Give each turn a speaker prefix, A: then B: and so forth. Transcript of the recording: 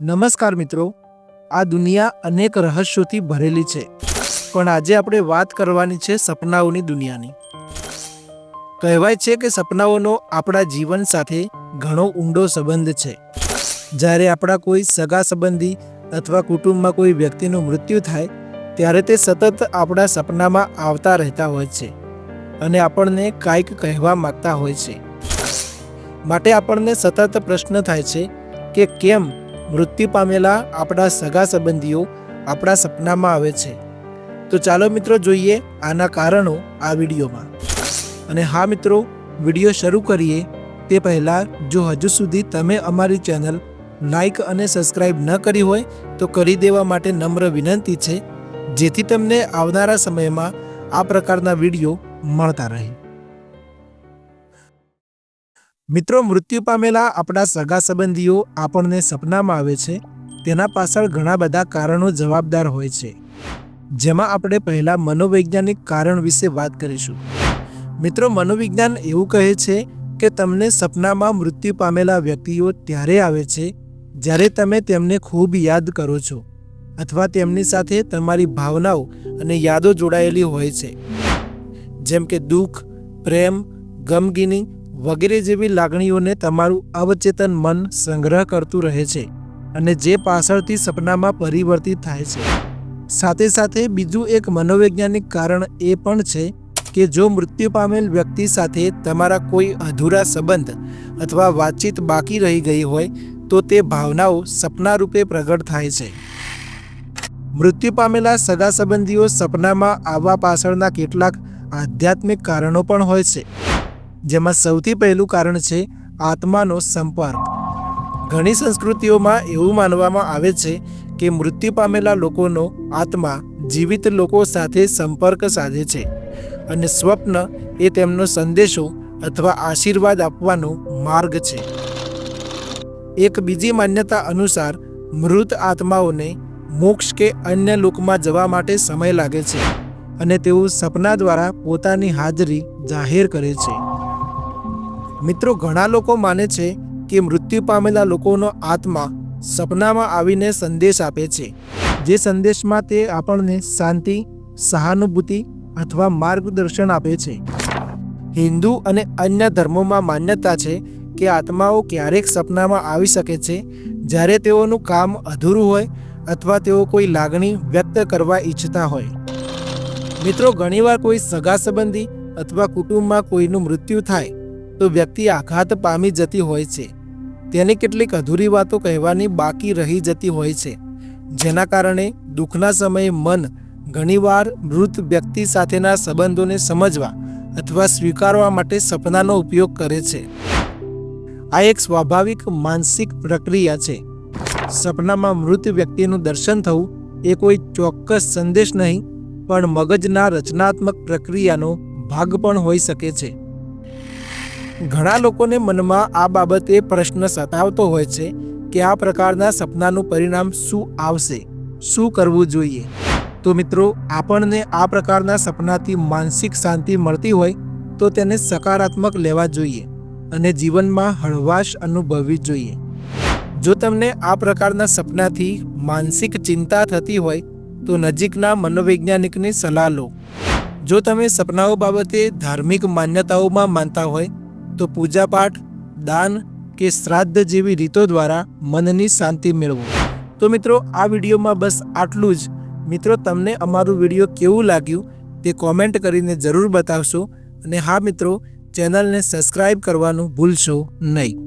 A: નમસ્કાર મિત્રો, આ દુનિયા અનેક રહસ્યોથી ભરેલી છે, પણ આજે આપણે વાત કરવાની છે સપનાઓની દુનિયાની. કહેવાય છે કે સપનાઓનો આપણા જીવન સાથે ઘણો ઊંડો સંબંધ છે. જ્યારે આપણા કોઈ સગા સંબંધી અથવા કુટુંબમાં કોઈ વ્યક્તિનું મૃત્યુ થાય, ત્યારે તે સતત આપણા સપનામાં આવતા રહેતા હોય છે અને આપણને કાંઈક કહેવા માગતા હોય છે. માટે આપણને સતત પ્રશ્ન થાય છે કે કેમ મૃત્યુ પામેલા આપણા સગા સંબંધીઓ આપણા સપનામાં આવે છે. તો ચાલો મિત્રો જોઈએ આના કારણો આ વિડીયોમાં. અને હા મિત્રો, વીડિયો શરૂ કરીએ તે પહેલાં જો હજુ સુધી તમે અમારી ચેનલ લાઈક અને સબસ્ક્રાઈબ ન કરી હોય તો કરી દેવા માટે નમ્ર વિનંતી છે, જેથી તમને આવનારા સમયમાં આ પ્રકારના વીડિયો મળતા રહે. મિત્રો, મૃત્યુ પામેલા આપણા સગા સંબંધીઓ આપણને સપનામાં આવે છે. તેના પાછળ ઘણા બધા કારણો જવાબદાર હોય છે. જેમાં આપણે પહેલાં મનોવૈજ્ઞાનિક કારણ વિશે વાત કરીશું. મિત્રો, મનોવિજ્ઞાન એવું કહે છે કે તમને સપનામાં મૃત્યુ પામેલા વ્યક્તિઓ ત્યારે આવે છે જ્યારે તમે તેમને ખૂબ યાદ કરો છો અથવા તેમની સાથે તમારી ભાવનાઓ અને યાદો જોડાયેલી હોય છે. જેમ કે દુઃખ, પ્રેમ, ગમગીની વગેરે જેવી લાગણીઓને તમારું અવચેતન મન સંગ્રહ કરતું રહે છે અને જે પાછળથી સપનામાં પરિવર્તિત થાય છે. સાથે સાથે બીજું એક મનોવૈજ્ઞાનિક કારણ એ પણ છે કે જો મૃત્યુ પામેલ વ્યક્તિ સાથે તમારા કોઈ અધૂરા સંબંધ અથવા વાતચીત બાકી રહી ગઈ હોય, તો તે ભાવનાઓ સપના રૂપે પ્રગટ થાય છે. મૃત્યુ પામેલા સગા સંબંધીઓ સપનામાં આવવા પાછળના કેટલાક આધ્યાત્મિક કારણો પણ હોય છે. જેમાં સૌથી પહેલું કારણ છે આત્માનો સંપર્ક. ઘણી સંસ્કૃતિઓમાં એવું માનવામાં આવે છે કે મૃત્યુ પામેલા લોકોનો આત્મા જીવિત લોકો સાથે સંપર્ક સાધે છે અને સ્વપ્ન એ તેમનો સંદેશો અથવા આશીર્વાદ આપવાનો માર્ગ છે. એક બીજી માન્યતા અનુસાર, મૃત આત્માઓને મોક્ષ કે અન્ય લોકમાં જવા માટે સમય લાગે છે અને તેઓ સપના દ્વારા પોતાની હાજરી જાહેર કરે છે. મિત્રો, ઘણા લોકો માને છે કે મૃત્યુ પામેલા લોકોનો આત્મા સપનામાં આવીને સંદેશ આપે છે. જે સંદેશમાં તે આપણને શાંતિ, સહાનુભૂતિ અથવા માર્ગદર્શન આપે છે. હિન્દુ અને અન્ય ધર્મોમાં માન્યતા છે કે આત્માઓ ક્યારેક સપનામાં આવી શકે છે, જ્યારે તેઓનું કામ અધૂરું હોય અથવા તેઓ કોઈ લાગણી વ્યક્ત કરવા ઈચ્છતા હોય. મિત્રો, ઘણીવાર કોઈ સગા સંબંધી અથવા કુટુંબમાં કોઈનું મૃત્યુ થાય તો વ્યક્તિ આઘાત પામી જતી હોય છે. તેની કેટલીક અધૂરી વાતો કહેવાની બાકી રહી જતી હોય છે. જેના કારણે દુઃખના સમયે મન ઘણીવાર મૃત વ્યક્તિ સાથેના સંબંધોને સમજવા અથવા સ્વીકારવા માટે સપનાનો ઉપયોગ કરે છે. આ એક સ્વાભાવિક માનસિક પ્રક્રિયા છે. સપનામાં મૃત વ્યક્તિનું દર્શન થવું એ કોઈ ચોક્કસ સંદેશ નહીં, પણ મગજના રચનાત્મક પ્રક્રિયાનો ભાગ પણ હોઈ શકે છે. ઘણા લોકોને મનમાં આ બાબતે પ્રશ્ન સતાવતો હોય છે કે આ પ્રકારના સપનાનું પરિણામ શું આવશે? શું કરવું જોઈએ? તો મિત્રો, આપણને આ પ્રકારના સપનાથી માનસિક શાંતિ મળતી હોય તો તેને સકારાત્મક લેવા જોઈએ અને જીવનમાં હળવાશ અનુભવવી જોઈએ. જો તમને આ પ્રકારના સપનાથી માનસિક ચિંતા થતી હોય તો નજીકના મનોવૈજ્ઞાનિકની સલાહ લો. જો તમે સપનાઓ બાબતે ધાર્મિક માન્યતાઓમાં માનતા હોય તો પૂજાપાઠ, દાન કે શ્રાદ્ધ જેવી રીતો દ્વારા મનની શાંતિ મેળવો. તો મિત્રો, આ વિડીયોમાં બસ આટલું જ. મિત્રો, તમને અમારું વીડિયો કેવું લાગ્યું તે કોમેન્ટ કરીને જરૂર બતાવશો. અને હા મિત્રો, ચેનલને સબસ્ક્રાઈબ કરવાનું ભૂલશો નહીં.